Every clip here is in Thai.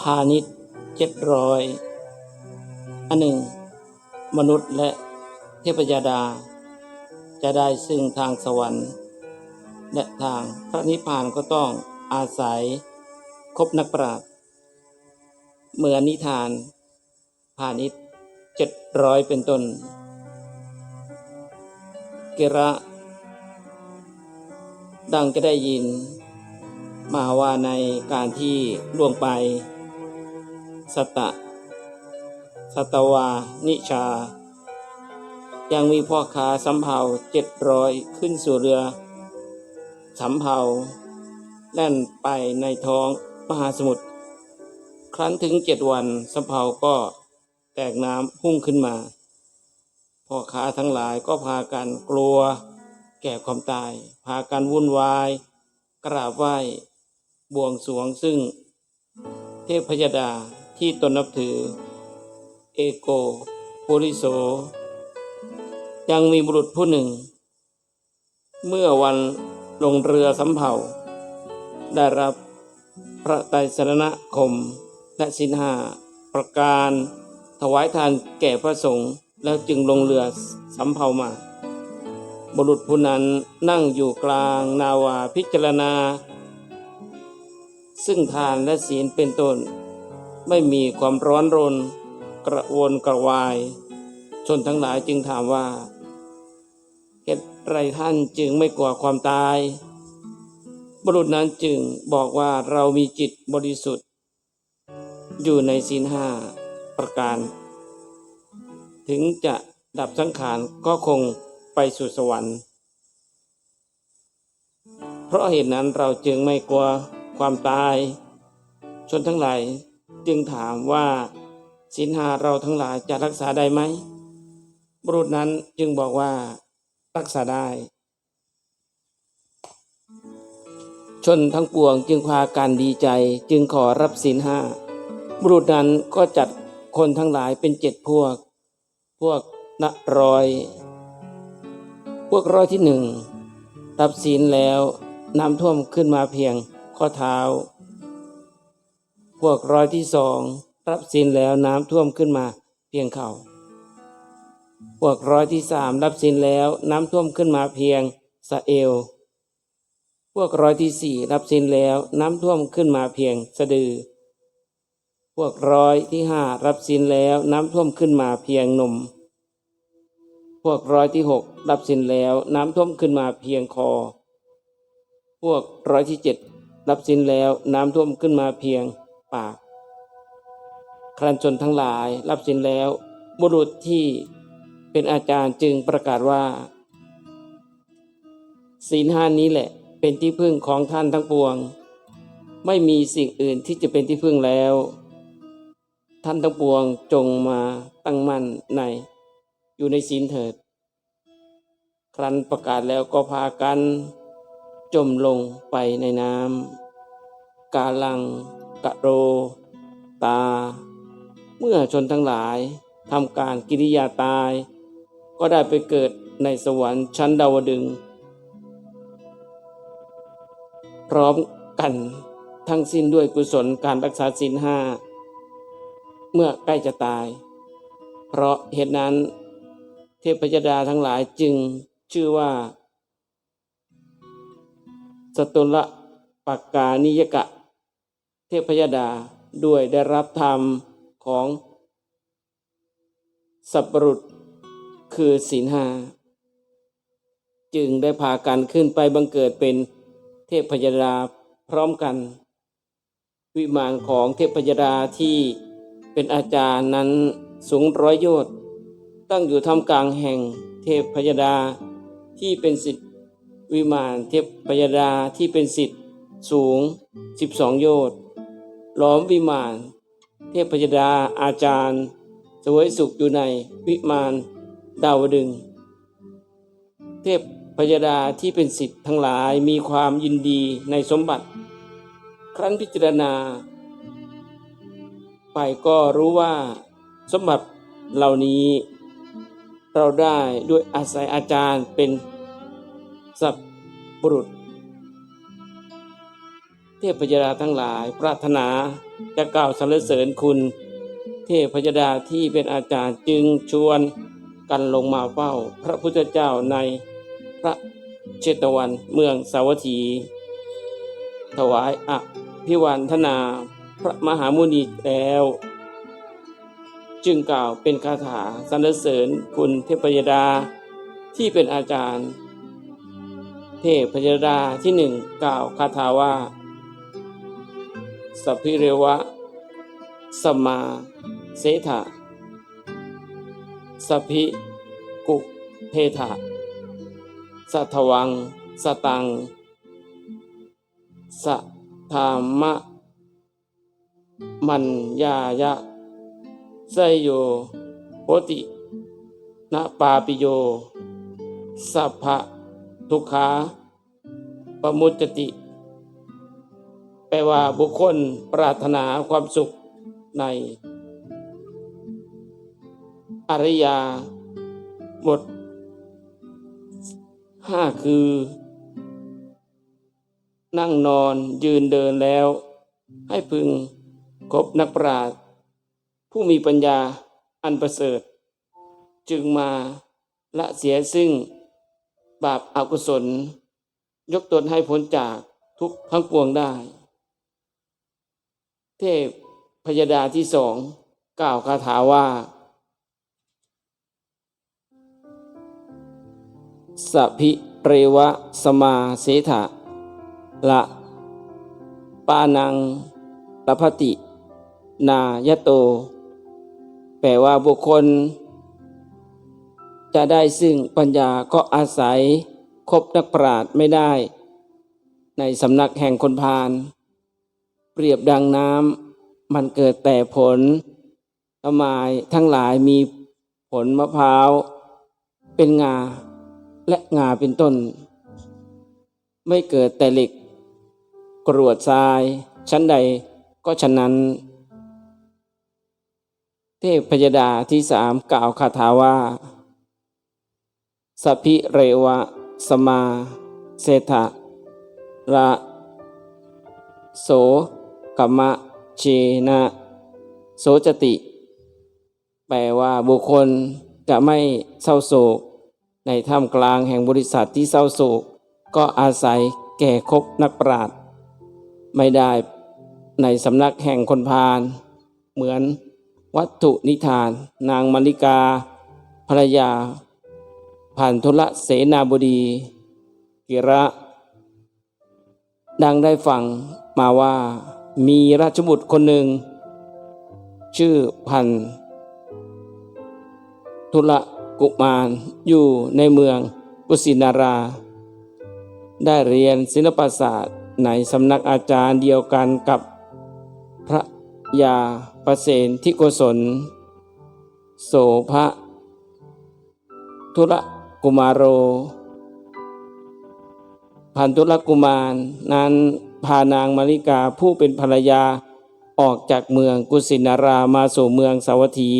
พาณิชย์เจ็ดร้อยอันหนึ่ง มนุษย์และเทพยดา จะได้ซึ่งทางสวรรค์ และทางพระนิพพานก็ต้องอาศัยคบนักปราชญ์เหมือนนิทานพาณิชย์เจ็ดร้อยเป็นต้นเกระดังจะได้ยิน มาว่าในการที่ล่วงไป สตะ สตวา นิชา ยังมีพ่อค้าสำเภาเจ็ดร้อยขึ้นสู่เรือสำเภาแล่นไปในท้องมหาสมุทร ครั้นถึงเจ็ดวันสำเภาก็แตกน้ำพุ่งขึ้นมา พ่อค้าทั้งหลายก็พากันกลัว แก่ความตาย พากันวุ่นวาย กราบไหว้บวงสวงซึ่ง เทพยดา ที่ตนนับถือ เอโกปุริโส ยังมีบุรุษผู้หนึ่ง เมื่อวันลงเรือสำเภาได้รับพระไตรสรณคมและสินหาประการ ถวายทานแก่พระสงฆ์แล้วจึงลงเรือสำเภามาบุรุษผู้นั้นนั่งอยู่กลางนาวาพิจารณา ซึ่งทานและศีลเป็นต้น ไม่มีความร้อนรน กระวนกระวาย ชนทั้งหลายจึงถามว่าเหตุไรท่านจึงไม่กลัวความตาย บุรุษนั้นจึงบอกว่าเรามีจิตบริสุทธิ์ อยู่ในศีลห้าประการ ถึงจะดับสังขารก็คงไปสู่สวรรค์ เพราะเหตุนั้นเราจึงไม่กลัวความตาย ชนทั้งหลาย จึงถามว่าศีลหาเราทั้งหลายจะรักษาได้ไหมบุรุษนั้นจึงบอกว่ารักษาได้ ชนทั้งปวงจึงพากันดีใจจึงขอรับศีลห้าบุรุษนั้นก็จัดคนทั้งหลายเป็นเจ็ดพวก พวกนะรอย พวกร้อยที่หนึ่งรับศีลแล้วน้ำท่วมขึ้นมาเพียงข้อเท้า พวกร้อยที่สองรับศีลแล้วน้ำท่วมขึ้นมาเพียงเข่าพวกร้อยที่สามรับศีลแล้วน้ำท่วมขึ้นมาเพียงสะเอว พวกร้อยที่สี่รับศีลแล้วน้ำท่วมขึ้นมาเพียงสะดือ พวกร้อยที่ห้ารับศีลแล้วน้ำท่วมขึ้นมาเพียงนม พวกร้อยที่หกรับศีลแล้วน้ำท่วมขึ้นมาเพียงคอ พวกร้อยที่เจ็ดรับศีลแล้วน้ำท่วมขึ้นมาเพียง ปาก ครันชนทั้งหลายรับศีลแล้ว บุรุษที่เป็นอาจารย์จึงประกาศว่า ศีลห้านี้แหละเป็นที่พึ่งของท่านทั้งปวง ไม่มีสิ่งอื่นที่จะเป็นที่พึ่งแล้ว ท่านทั้งปวงจงมาตั้งมั่นใน อยู่ในศีลเถิด ครั้นประกาศแล้วก็พากัน จมลงไปในน้ำกาลัง กะโร ตา เมื่อชนทั้งหลายทำการกิริยาตาย ก็ได้ไปเกิดในสวรรค์ชั้นดาวดึง พร้อมกันทั้งสิ้นด้วยกุศลการรักษาศีลห้า เมื่อใกล้จะตาย เพราะเหตุนั้น เทพยดาทั้งหลายจึงชื่อว่า สตุลปักกานิยกะ เทพยดาด้วยได้รับธรรมของสัพปรุษคือศีลหาจึงได้พากันขึ้นไปบังเกิดเป็นเทพยดาพร้อมกัน วิมานของเทพยดาที่เป็นอาจารย์นั้นสูงร้อยโยชน์ตั้งอยู่ท่ามกลางแห่งเทพยดาที่เป็นสิทธิวิมานเทพยดาที่เป็นสิทธิสูง 12 โยชน์ ล้อมวิมาน เทพยดาอาจารย์ สวยสุขอยู่ในวิมานดาวดึง เทพพยดาที่เป็นสิทธิ์ทั้งหลายมีความยินดีในสมบัติ ครั้นพิจารณา ไปก็รู้ว่าสมบัติเหล่านี้ เราได้ด้วยอาศัยอาจารย์เป็นสัพบุรุษ เทพยดาทั้งหลายปรารถนาจะกล่าวสรรเสริญคุณ เทพยดาที่เป็นอาจารย์จึงชวนกันลงมาเฝ้าพระพุทธเจ้าในพระเชตวันเมืองสาวัตถี ถวายอภิวันทนาพระมหามุนีแล้ว จึงกล่าวเป็นคาถาสรรเสริญคุณเทพยดาที่เป็นอาจารย์ เทพยดาที่หนึ่งกล่าวคาถาว่า สัพพิเรวะ สมาเสถะสัพพิกุเพถะสัทวัง สตัง สัทธามะ มันยายะไสโยโหตินะปาปิโย สัพพะทุกขาปมุจติ แปลว่าบุคคลปรารถนาความสุขใน อริยาบทห้าคือ นั่งนอนยืนเดินแล้ว ให้พึงคบนักปราชญ์ผู้มีปัญญาอันประเสริฐ จึงมาละเสียซึ่งบาปอากุศล ยกตนให้พ้นจากทุกข์ทั้งปวงได้ เทพพยดาที่สองกล่าวคาถาว่าสพิเรวะสมาเสถะละปานังลพติ นายโต แปลว่าบุคคล จะได้ซึ่งปัญญาก็อาศัยคบนักปราชญ์ไม่ได้ ในสำนักแห่งคนพาล เปรียบดังน้ำมันเกิดแต่ผลทำไมทั้งหลายมีผลมะพร้าว เป็นงา และงาเป็นต้น ไม่เกิดแต่เหล็ก กรวดทราย ชั้นใดก็ฉะนั้น เทพพยดาที่สามกล่าวคาถาว่าสพิเรวะ สมา เศธะระ โส กมะเชนะโสจติ แปลว่าบุคคลจะไม่เศร้าโศก ในท่ามกลางแห่งบริษัทที่เศร้าโศก ก็อาศัยแก่คบนักปราชญ์ไม่ได้ในสำนักแห่งคนพาลเหมือนวัตถุนิทาน นางมาริกา ภรรยาผ่านทุลเสนาบดี กิระ ดังได้ฟังมาว่า มีราชบุตรคนหนึ่ง ชื่อพันทุละกุมารอยู่ในเมืองกุสินารา ได้เรียนศิลปศาสตร์ในสำนักอาจารย์เดียวกันกับพระยาประเสนทิโกศล โสภะทุระกุมารโร พันธุลกุมารนั้น พานางมาริกาผู้เป็นภรรยาออกจากเมืองกุสินารามาสู่เมืองสาวัตถี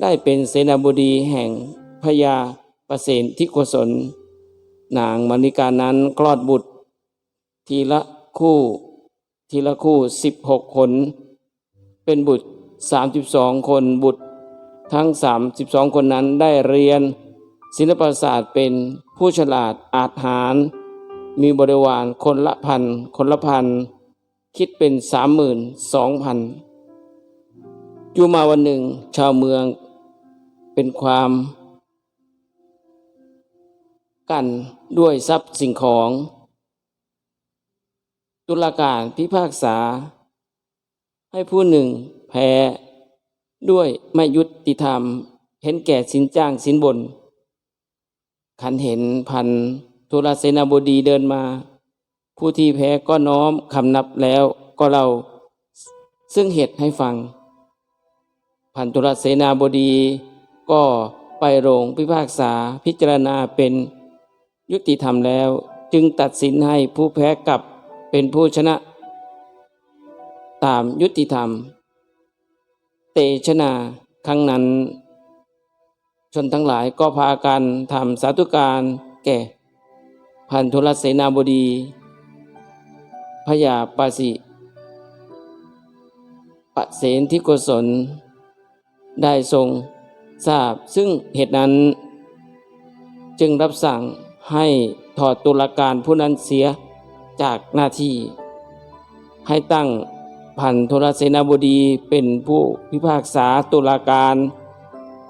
ได้เป็นเสนาบดีแห่งพญาประเสนทิโกศล นางมาริกานั้นคลอดบุตร ทีละคู่ ทีละคู่สิบหกคน เป็นบุตรสามสิบสองคนบุตร ทั้งสามสิบสองคนนั้นได้เรียน ศิลปศาสตร์เป็นผู้ฉลาดอาจหาร มีบริวารคนละพัน คนละพัน คิดเป็นสามหมื่นสองพันอยู่มาวันหนึ่ง ชาวเมืองเป็นความ กันด้วยทรัพย์สิ่งของ ตุลาการพิพากษา ให้ผู้หนึ่งแพ้ด้วยไม่ยุติธรรม เห็นแก่สินจ้างสินบน ขันเห็นพัน ธุลเสนาบดีเดินมา ผู้ที่แพ้ก็น้อมคำนับแล้วก็เราซึ่งเหตุให้ฟัง พันธุลเสนาบดีก็ไปโรงพิพากษาพิจารณาเป็นยุติธรรมแล้ว จึงตัดสินให้ผู้แพ้กลับเป็นผู้ชนะ ตามยุติธรรม เตชนาครั้งนั้น ชนทั้งหลายก็พากันทำสาธุการแก่ พันธุลเสนาบดี พยาปาสิปะเสนที่โกศล ได้ทรงทราบ ซึ่งเหตุนั้น จึงรับสั่งให้ถอดตุลาการผู้นั้นเสียจากหน้าที่ ให้ตั้งพันโทรเสนาบดีเป็นผู้พิพากษาตุลาการ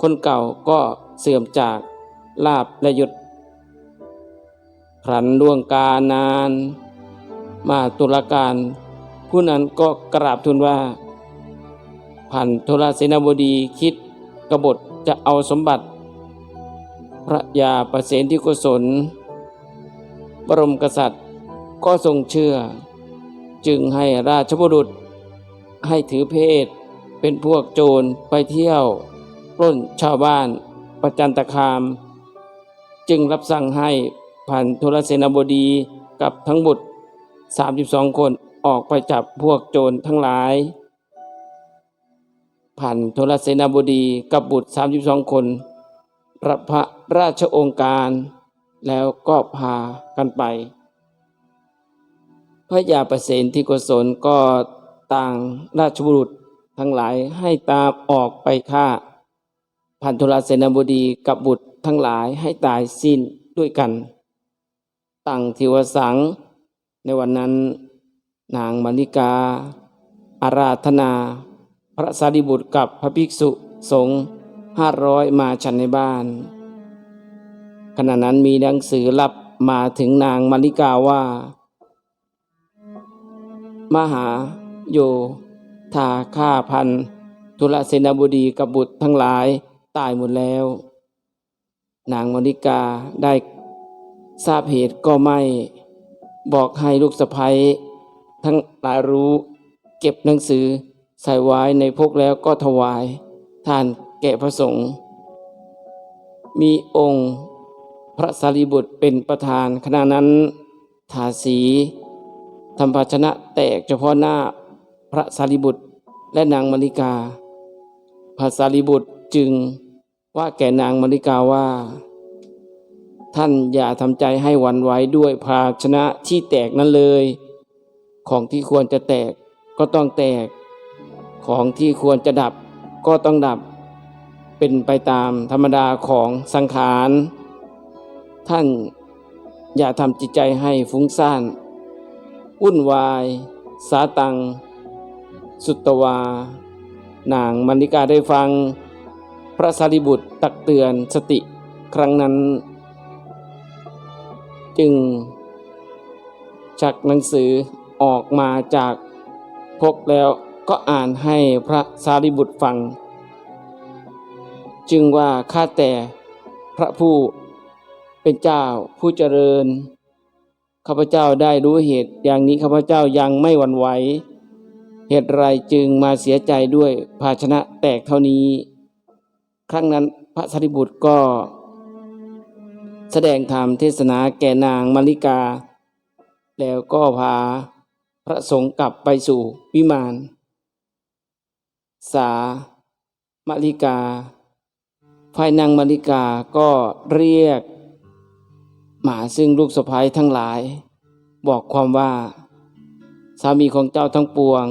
คนเก่าก็เสื่อมจากลาบและยศ รันล่วงกานาน มาตุลาการผู้นั้นก็กราบทูลว่า พันโทรเสนาบดีคิดกบฏจะเอาสมบัติ พระยาประเสนที่กุศล บรมกษัตริย์ก็ทรงเชื่อ จึงให้ราชบุรุษให้ถือเพศเป็นพวกโจรไปเที่ยวปล้นชาวบ้านประจันตคาม จึงรับสั่งให้ พันธุรเสนาบดีกับทั้งบุตร 32 คนออกไปจับพวกโจรทั้งหลายพันธุรเสนาบดีกับบุตร 32 คนรับพระราชองค์การ แล้วก็พากันไป พระยาประเสนที่โกศลก็ต่างราชบุรุษทั้งหลายให้ตามออกไปฆ่าพันธุรเสนาบดีกับบุตรทั้งหลายให้ตายสิ้นด้วยกัน ตั้งทิวสัง ในวันนั้น นางมาริกา อาราธนา พระสารีบุตรกับพระภิกษุสงฆ์ห้าร้อยมาฉันในบ้าน ขณะนั้นมีหนังสือรับมาถึงนางมาริกาว่า มหาโยธาฆ่าพันธุลเสนาบดีกับบุตรทั้งหลายตายหมดแล้ว นางมาริกาได้ ทราบเหตุก็ไม่ บอกให้ลูกสะพ้ยทั้งหลายรู้เก็บหนังสือใส่ไว้ในพกแล้วก็ถวายทานแก่พระสงฆ์มีองค์พระสารีบุตรเป็นประธานขณะนั้นทาสีทำภาชนะแตกเฉพาะหน้าพระสารีบุตรและนางมริกา พระสารีบุตรจึงว่าแก่นางมริกาว่า ท่านอย่าทำใจให้หวันไหวด้วยภาชนะที่แตกนั้นเลย ของที่ควรจะแตกก็ต้องแตก ของที่ควรจะดับก็ต้องดับ เป็นไปตามธรรมดาของสังขาร ท่านอย่าทำจิตใจให้ฟุ้งซ่านวุ่นวาย สาตัง สุตวา นางมณิกาได้ฟัง พระสารีบุตรตักเตือนสติครั้งนั้น จึง ชักหนังสือออกมาจากพกแล้วก็อ่านให้พระสารีบุตรฟัง จึงว่าข้าแต่พระผู้เป็นเจ้าผู้เจริญข้าพเจ้าได้รู้เหตุอย่างนี้ข้าพเจ้ายังไม่หวั่นไหวเหตุไรจึงมาเสียใจด้วยภาชนะแตกเท่านี้ ครั้งนั้นพระสารีบุตรก็ แสดงธรรมเทศนาแก่นางมาริกา แล้วก็พาพระสงฆ์กลับไปสู่วิมานสามาริกา ฝ่ายนางมาริกาก็เรียกหมาซึ่งลูกสะพ้ายทั้งหลาย บอกความว่า สามีของเจ้าทั้งปวง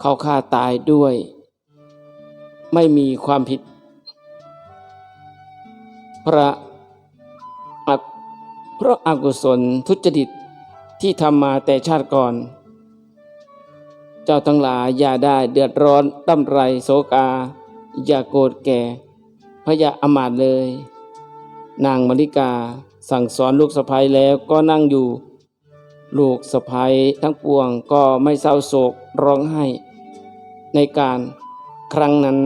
เขาฆ่าตายด้วย ไม่มีความผิด พระ เพราะอากุศลทุจริตที่ทำมาแต่ชาติก่อน เจ้าทั้งหลายอย่าได้เดือดร้อนตั้มไรโศกา อย่าโกรธแก่พระยาอมาตเลย นางมริกาสั่งสอนลูกสะพ้ยแล้วก็นั่งอยู่ ลูกสะพ้ยทั้งปวงก็ไม่เศร้าโศกร้องไห้ ในการครั้งนั้น